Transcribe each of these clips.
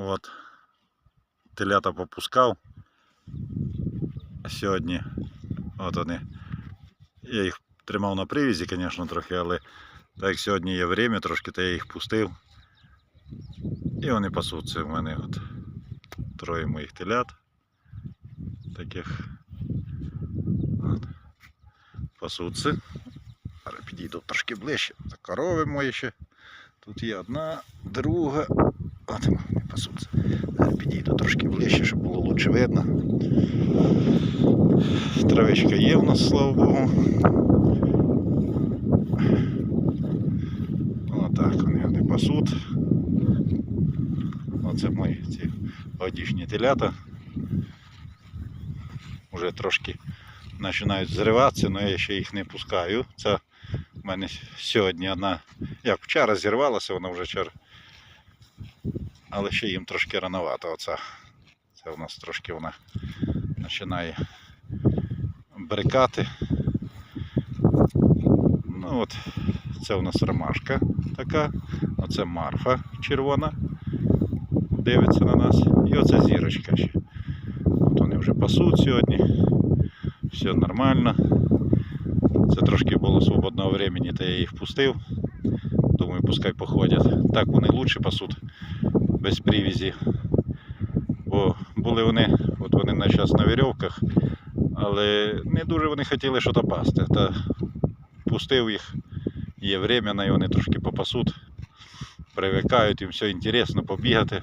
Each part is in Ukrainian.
От. Телята попускав. Сьогодні от вони. Я їх тримав на привізі, звісно, трохи, але так як сьогодні є время, трошки то я їх пустив. І вони пасуться. У мене от троє моїх телят. Таких. От. Пасуться. Зараз підійду трошки ближче. Корови мої ще. Тут є одна, друга. От вони пасуться. Підійду трошки ближче, щоб було лучше видно. Травичка є у нас, слава Богу. Отак вони, вони пасуть. Оце мої ці одішні телята. Уже трошки починають зриватися, але я ще їх не пускаю. Це в мене сьогодні одна, як вчора зірвалася, вона вже вчора. Але ще їм трошки рановато. Оця. Це у нас трошки вона починає брикати. Ну от, це у нас ромашка така, оце марфа червона. Дивиться на нас. І оце зірочка ще. От вони вже пасуть сьогодні. Все нормально. Це трошки було свободного времени, то я їх пустив. Думаю, пускай походять. Так вони краще пасуть без привізі. Бо були вони, от вони на час на вірьовках, але не дуже вони хотіли щось пасти. Та пустив їх, є время, і вони трошки попасуть, привикають, їм все інтересно побігати.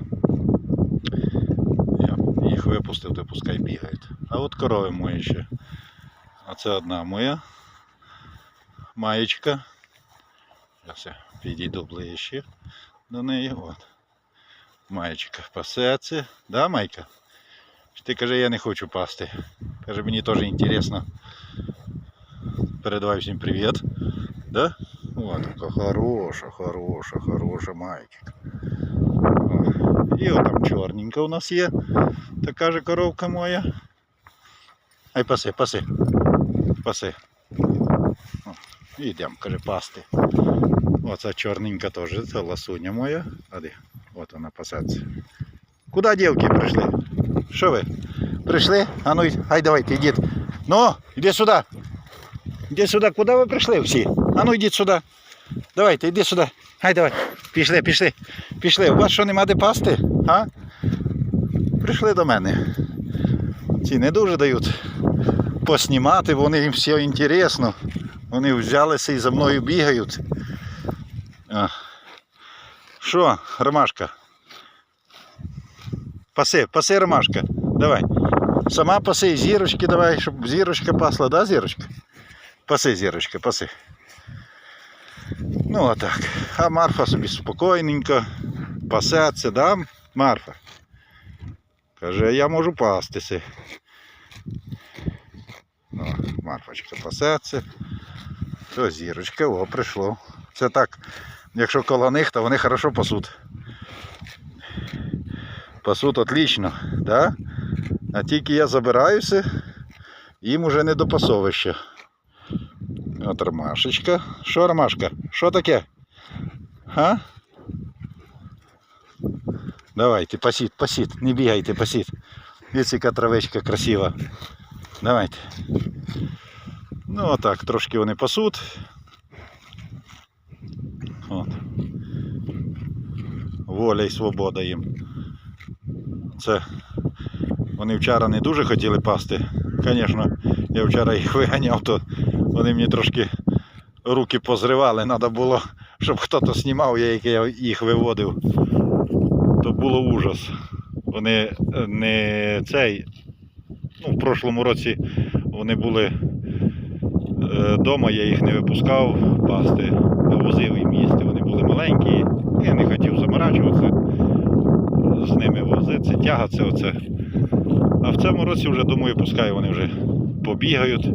Я їх випустив, то пускай бігають. А от корови мої ще. А це одна моя маєчка. Зараз я підійду ближче до неї. От. Маєчка пасеться. Да, Майка? Чи Ти каже, я не хочу пасти. Каже, мені теж інтересно. Передавай всім привіт. Да? О, така хороша, хороша, хороша маєчка. О, І от там чорненька у нас є. Така же коровка моя. Ай паси, паси. Паси. О, Йдемо, каже, пасти. Оця чорненька теж, це ласуня моя. А де? От вона пасеться. Куди дівки прийшли? Що ви? Прийшли? А ну, ай давайте, йдіть. Ну, йди сюди. Іди сюди, куди ви прийшли всі? А ну йдіть сюди. Давайте, йди сюди. Ай давай. Пішли, пішли. Пішли. У вас що нема де пасти? А? Прийшли до мене. Ці не дуже дають поснімати, вони їм все інтересно. Вони взялися і за мною бігають. А. Що, Ромашка? Паси, паси, Ромашка. Давай. Сама паси, зірочки давай, щоб зірочка пасла, да, зірочка? Паси, зірочка, паси. Ну отак. А Марфа собі спокійненько пасеться, да, Марфа? Каже, я можу пастися. О, Марфочка пасеться. Все, зірочка, о, прийшло. Це так, якщо коло них, то вони хорошо пасуть. Пасуть отлично, да? А тільки я забираюся, їм уже не до пасовища. От ромашечка. Що ромашка? Що таке? А? Давайте, пасіть, пасіть, не бігайте, пасіть. Дивіться, яка травичка красива. Давайте. Ну отак, трошки вони пасуть. От. Воля і свобода їм. Це вони вчора не дуже хотіли пасти. Звісно, я вчора їх виганяв, то вони мені трошки руки позривали. Треба було, щоб хтось знімав, я я їх виводив. То було ужас. Вони е, не цей. Ну, в прошлому році вони були вдома, я їх не випускав пасти, а возив їм їсти. Вони були маленькі, я не хотів заморачуватися з ними возитися, тягатися оце. А в цьому році вже думаю, пускай вони вже побігають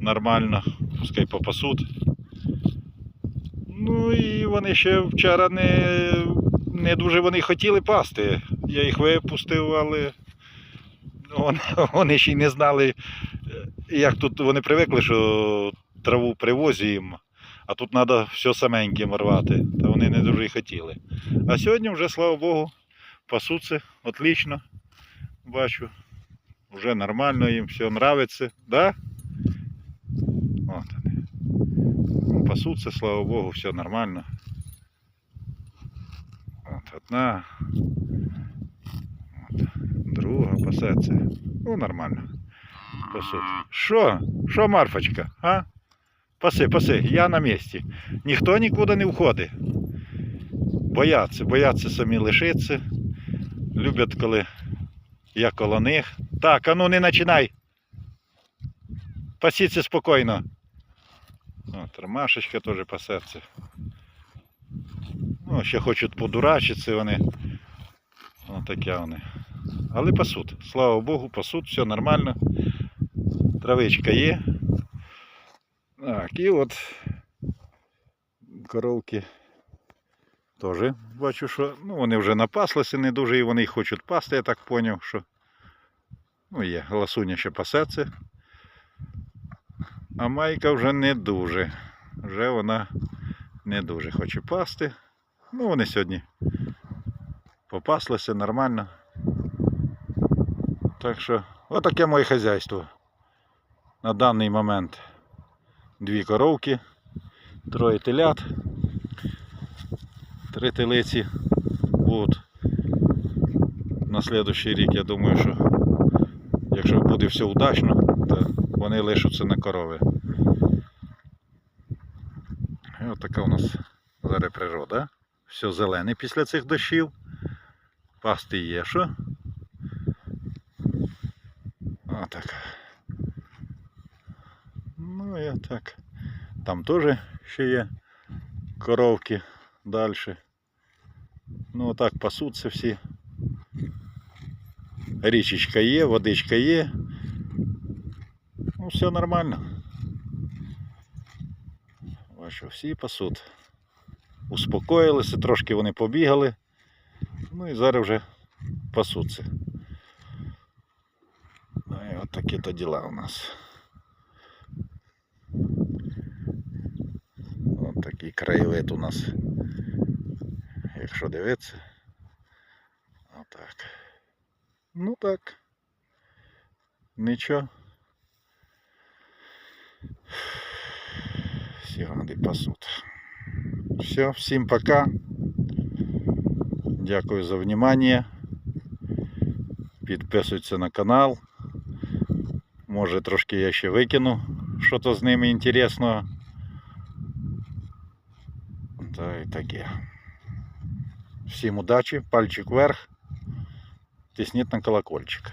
нормально, пускай попасуть. Ну і вони ще вчора не, не дуже вони хотіли пасти. Я їх випустив, але вони, вони ще й не знали, як тут вони привикли, що траву привозимо, а тут треба все саменьким рвати. Та вони не дуже й хотіли. А сьогодні вже, слава Богу, пасуться, отлично. Бачу. Вже нормально їм все нравиться, да? От вони. Пасуться, слава Богу, все нормально. От одна. От, друга пасеться. Ну, нормально. Пасуть. Що? Що, Марфочка? А? Паси, паси, я на місці. Ніхто нікуди не входить. Бояться, бояться самі лишитися. Люблять, коли я коло них. Так, а ну не починай. Пасіться спокійно. От, Ромашечка теж пасеться. Ну, ще хочуть подурачитися вони. Ось таке вони. Але пасуть. Слава Богу, пасуть, все нормально. Травичка є. Так, і от коровки теж бачу, що ну, вони вже напаслися не дуже і вони хочуть пасти, я так зрозумів, що ну, є, ласуня ще пасеться. А майка вже не дуже. Вже вона не дуже хоче пасти. Ну, вони сьогодні попаслися нормально. Так що, отаке моє хазяйство. На даний момент дві коровки, троє телят, три телиці будуть. На слідуючий рік, я думаю, що якщо буде все удачно, то вони лишаться на корови. І от така у нас зараз природа. Все зелене після цих дощів. Пасти є що. Отак. Ну так. Там теж ще є коровки далі. Ну отак пасуться всі. Річечка є, водичка є. Ну, все нормально. Бачу, всі пасуть. Успокоїлися, трошки вони побігали. Ну і зараз вже пасуться. Ну і от такі то діла у нас. такий краєвид у нас. Якщо дивитися. Отак. Ну так. Нічого. Всі гади пасуть. Все, всім пока. Дякую за внимание. Підписуйтесь на канал. Може трошки я ще викину що-то з ними інтересного. Та і таке. Всім удачі, пальчик вверх. Тисніть на колокольчик.